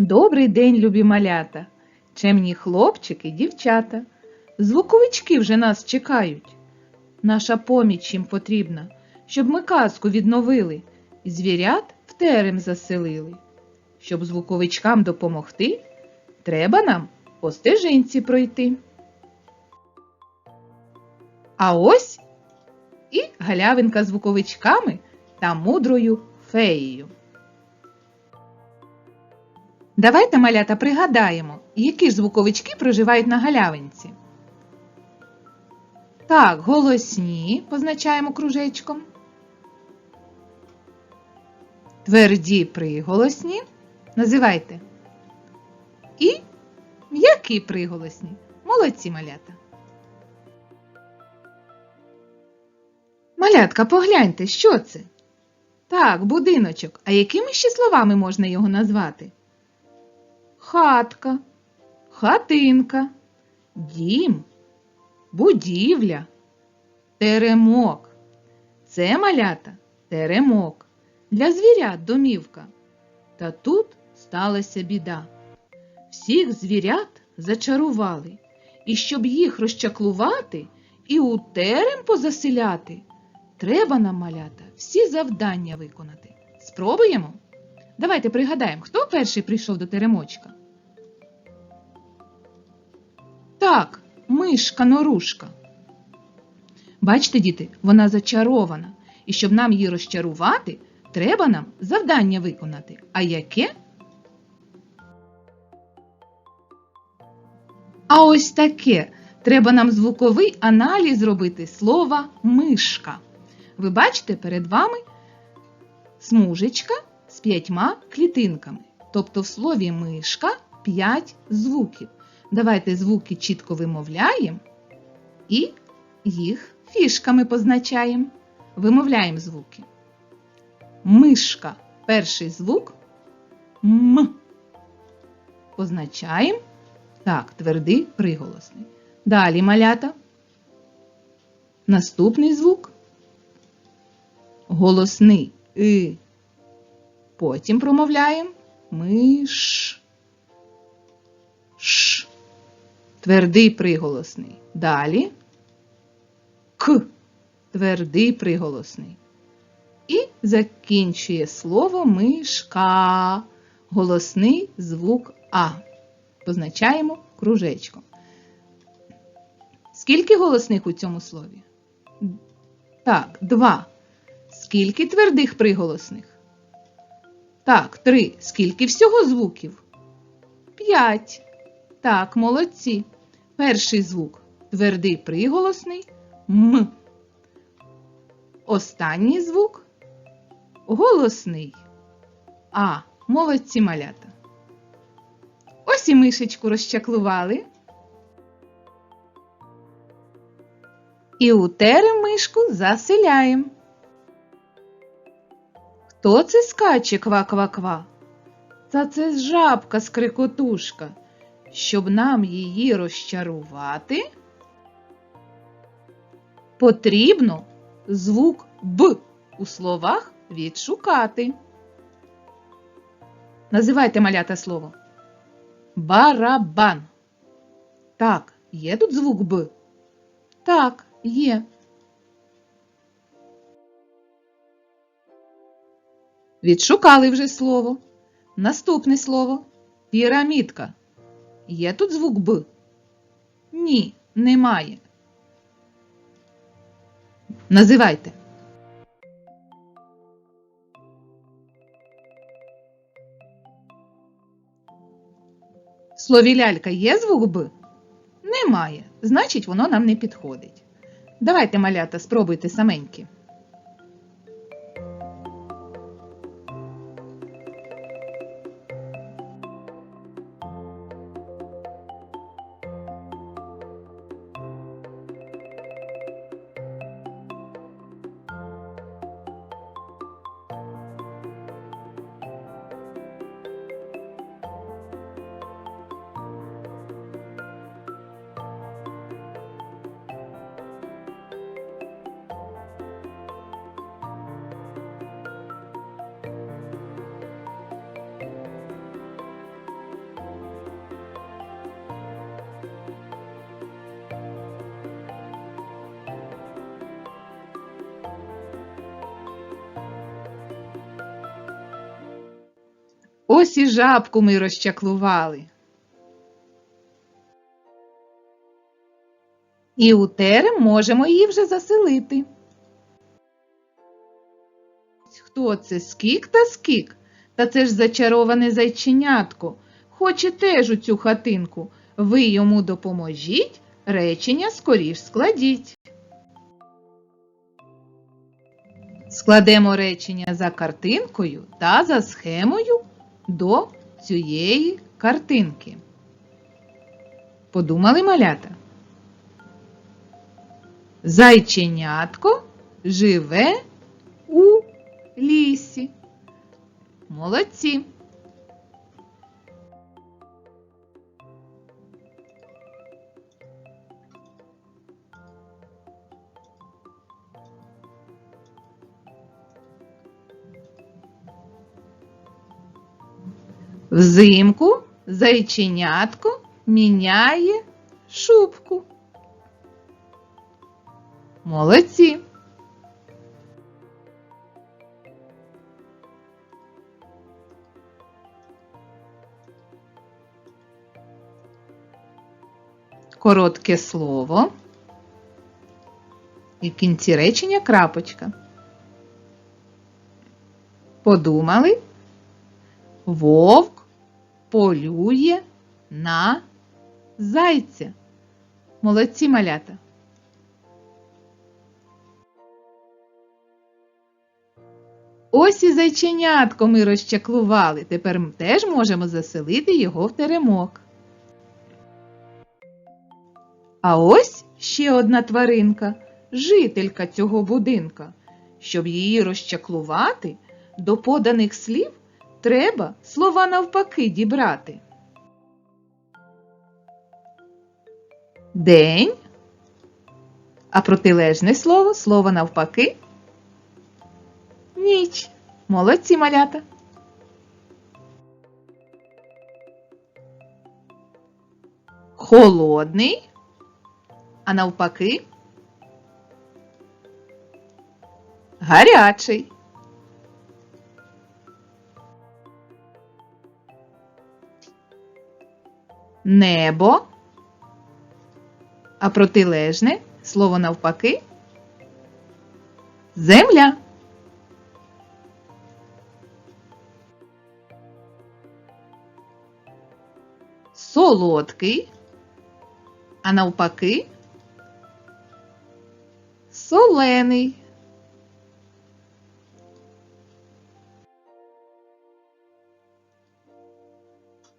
Добрий день, любі малята, чемні хлопчики, дівчата. Звуковички вже нас чекають. Наша поміч їм потрібна, щоб ми казку відновили, і звірят в терем заселили. Щоб звуковичкам допомогти, треба нам по стежинці пройти. А ось і галявинка звуковичками та мудрою феєю. Давайте, малята, пригадаємо, які ж звуковички проживають на галявинці. Так, голосні позначаємо кружечком. Тверді приголосні. Називайте. І м'які приголосні. Молодці малята. Малятка, погляньте, що це? Так, будиночок. А якими ще словами можна його назвати? Хатка, хатинка, дім, будівля, теремок. Це малята теремок. Для звірят домівка. Та тут сталася біда. Всіх звірят зачарували, і щоб їх розчаклувати і у терем позаселяти, треба нам, малята, всі завдання виконати. Спробуємо? Давайте пригадаємо, хто перший прийшов до теремочка? Так, мишка норушка. Бачите, діти, вона зачарована. І щоб нам її розчарувати, треба нам завдання виконати. А яке? А ось таке. Треба нам звуковий аналіз зробити слова мишка. Ви бачите перед вами смужечка з п'ятьма клітинками. Тобто в слові мишка п'ять звуків. Давайте звуки чітко вимовляємо і їх фішками позначаємо. Вимовляємо звуки. Мишка. Перший звук М. Позначаємо. Так, твердий приголосний. Далі малята. Наступний звук. Голосний И. Потім промовляємо миш. Ш. Твердий приголосний. Далі К. Твердий приголосний. І закінчує слово мишка. Голосний звук А. Позначаємо кружечком. Скільки голосних у цьому слові? Так, два. Скільки твердих приголосних? Так, три. Скільки всього звуків? П'ять. Так, молодці. Перший звук твердий приголосний М. Останній звук голосний. А. Молодці малята. Ось і мишечку розчаклували. І у мишку заселяємо. Хто це скаче ква-ква-ква? Та це жабка скрикотушка. Щоб нам її розчарувати, потрібно звук Б у словах відшукати. Називайте малята слово. Барабан. Так, є тут звук Б? Так, є. Відшукали вже слово. Наступне слово пірамідка. Є тут звук Б? Ні, немає. Називайте. В слові лялька є звук Б? Немає. Значить, воно нам не підходить. Давайте, малята, спробуйте саменьки. Ось і жабку ми розчаклували. І у терем можемо її вже заселити. Хто це скік та скік? Та це ж зачароване зайченятко. Хоче теж у цю хатинку. Ви йому допоможіть, речення скоріш складіть. Складемо речення за картинкою та за схемою до цієї картинки. Подумали малята? Зайченятко живе у лісі. Молодці. Взимку зайченятко міняє шубку. Молодці. Коротке слово. І в кінці речення крапочка. Подумали? Вовк полює на зайця. Молодці малята. Ось і зайченятко ми розчаклували. Тепер ми теж можемо заселити його в теремок. А ось ще одна тваринка, жителька цього будинка. Щоб її розчаклувати, до поданих слів треба слова навпаки дібрати. День, а протилежне слово, слово навпаки. Ніч. Молодці малята. Холодний, а навпаки. Гарячий. Небо, а протилежне слово навпаки. Земля. Солодкий, а навпаки. Солений.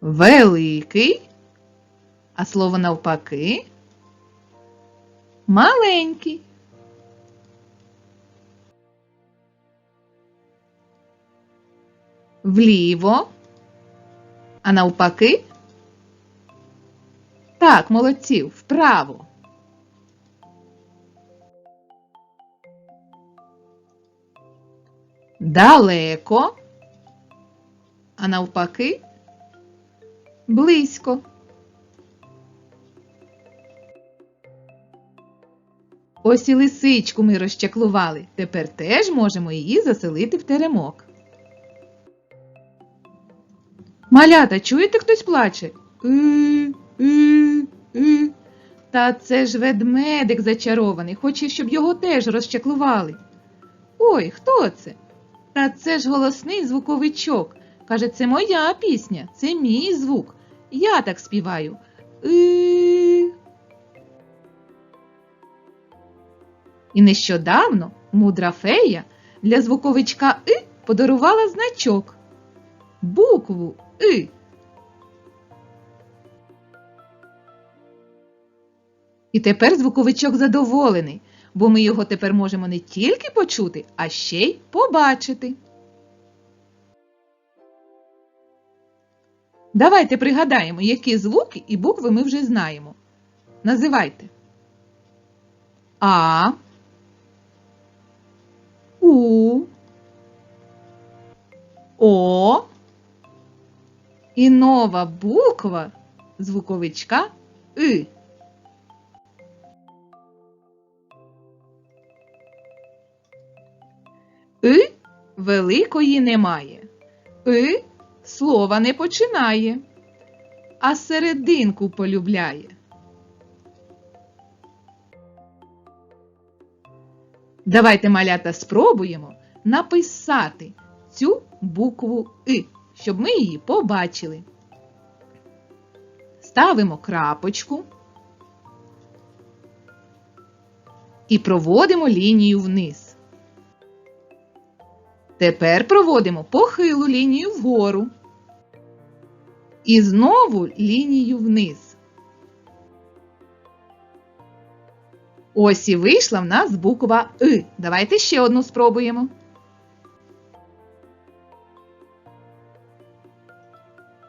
Великий, а слово навпаки. Маленький. Вліво, а навпаки. Так, молодці, вправо. Далеко, а навпаки, близько. Ось і лисичку ми розчаклували. Тепер теж можемо її заселити в теремок. Малята, чуєте, хтось плаче? Та це ж ведмедик зачарований, хоче, щоб його теж розчаклували. Ой, хто це? Та це ж голосний звуковичок. Каже, це моя пісня, це мій звук. Я так співаю. І нещодавно мудра фея для звуковичка И подарувала значок. Букву И. І тепер звуковичок задоволений, бо ми його тепер можемо не тільки почути, а ще й побачити. Давайте пригадаємо, які звуки і букви ми вже знаємо. Називайте А, У, О і нова буква звуковичка И. И великої немає. И слова не починає, а серединку полюбляє. Давайте, малята, спробуємо написати цю букву И, щоб ми її побачили. Ставимо крапочку і проводимо лінію вниз. Тепер проводимо похилу лінію вгору. І знову лінію вниз. Ось і вийшла в нас буква И. Давайте ще одну спробуємо.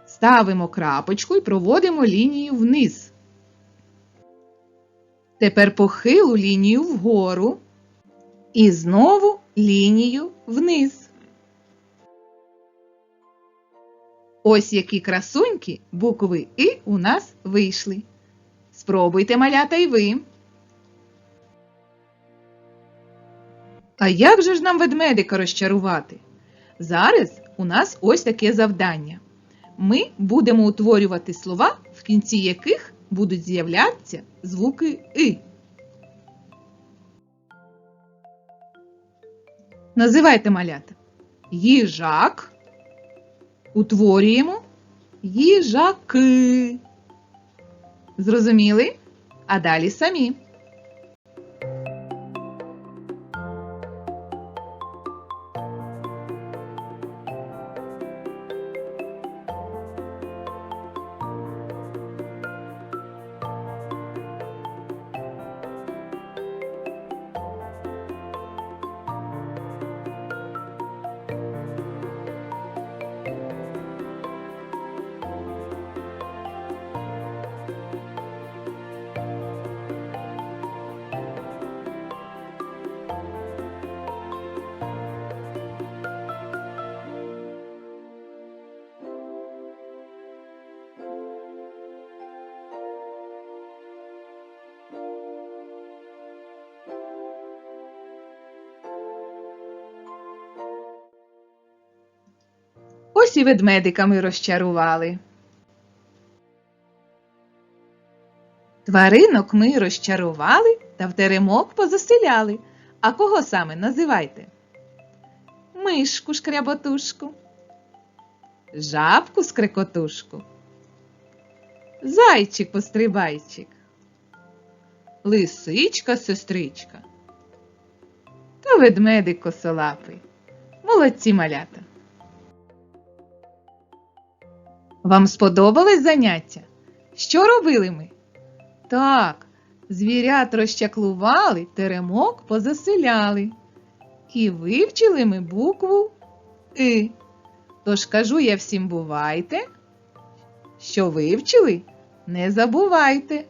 Ставимо крапочку і проводимо лінію вниз. Тепер похилу лінію вгору і знову лінію вниз. Ось які красунькі букви І у нас вийшли. Спробуйте малята й ви. А як же ж нам ведмедика розчарувати? Зараз у нас ось таке завдання. Ми будемо утворювати слова, в кінці яких будуть з'являтися звуки И. Називайте малята. Їжак. Утворюємо їжаки. Зрозуміли? А далі самі. Ось і ведмедика розчарували. Тваринок ми розчарували та в теремок позаселяли. А кого саме називайте? Мишку шкряботушку, жабку скрикотушку, зайчик пострибайчик, лисичка сестричка та ведмедик косолапий. Молодці малята! Вам сподобалось заняття? Що робили ми? Так, звірят розчаклували, теремок позаселяли. І вивчили ми букву И. Тож кажу я всім бувайте, що вивчили, не забувайте.